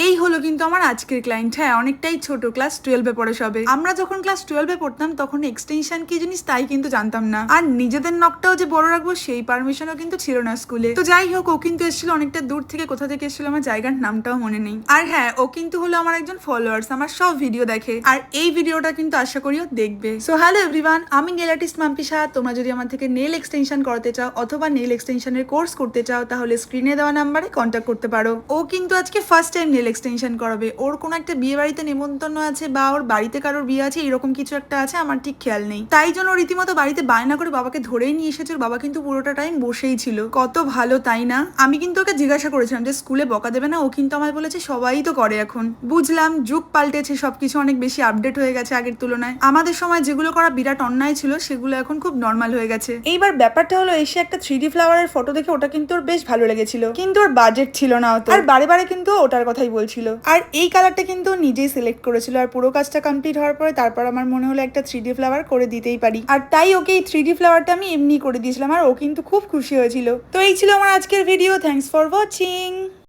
এই হলো কিন্তু আমার আজকের ক্লায়েন্ট হ্যাঁ অনেকটাই ছোট ক্লাস টুয়েলভে পড়ে সবে। আমরা যখন ক্লাস টুয়েলভে পড়তাম, তখন এক্সটেনশন কি জিনিস তাই কিন্তু জানতাম না। আর নিজেদের নকটাও যে বড় রাখব, সেই পারমিশনও কিন্তু ছিল না স্কুলে তো যাই হোক, ও কিন্তু এসেছিল অনেকটা দূর থেকে, কোথা থেকে এসেছিল আমার জায়গার নামটাও মনে নেই। আর হ্যাঁ ও কিন্তু হলো আমার একজন ফলোয়ার্স আমার সব ভিডিও দেখে। আর এই ভিডিওটা কিন্তু আশা করিও দেখবে। সো হ্যালো এভরিওয়ান আমি নেল আর্টিস্ট মাম্পি শাহ তোমরা যদি আমার থেকে নেল এক্সটেনশন করাতে চাও, অথবা নেল এক্সটেনশনের কোর্স করতে চাও, তাহলে স্ক্রিনে দেওয়া নাম্বারে কন্ট্যাক্ট করতে পারো। ও কিন্তু আজকে ফার্স্ট টাইম নেল এক্সটেনশন করাবে। ওর কোনো একটা বিয়ে বাড়িতে নেমন্তন্ন আছে বা ওর বাড়িতে কারোর বিয়ে আছে, এরকম কিছু একটা আছে, আমার ঠিক খেয়াল নেই। তাই জন্য রীতিমতো বাড়িতে বায়না করে বাবাকে ধরেই নিয়ে এসেছে। ওর বাবা কিন্তু পুরোটা টাইম বসেই ছিল। কত ভালো, তাই না? আমি কিন্তু ওকে জিজ্ঞাসা করেছিলাম যে, স্কুলে বকা দেবে না? ও কিন্তু আমায় বলেছে, সবাই তো করে এখন। বুঝলাম, যুগ পাল্টেছে, সবকিছু অনেক বেশি আপডেট হয়ে গেছে আগের তুলনায়। আমাদের সময় যেগুলো করা বিরাট অন্যায় ছিল, সেগুলো এখন খুব নর্মাল হয়ে গেছে। এইবার ব্যাপারটা হলো, এসে একটা থ্রি ডি ফ্লাওয়ারের ফটো দেখে ওটা কিন্তু ওর বেশ ভালো লেগেছিল। কিন্তু ওর বাজেট ছিল না অত। আর বারে বারে কিন্তু ওটার কথাই বলছিল আর এই কালারটা কিন্তু নিজেই সিলেক্ট করেছিল আর পুরো কাজটা কমপ্লিট হওয়ার পরে তারপর আমার মনে হলো একটা থ্রি ডি ফ্লাওয়ার করে দিতেই পারি। আর তাই ওকে এই থ্রি ডি ফ্লাওয়ারটা আমি এমনি করে দিয়েছিলাম আর ও কিন্তু খুব খুশি হয়েছিল। তো এই ছিল আমার আজকের ভিডিও থ্যাংকস ফর ওয়াচিং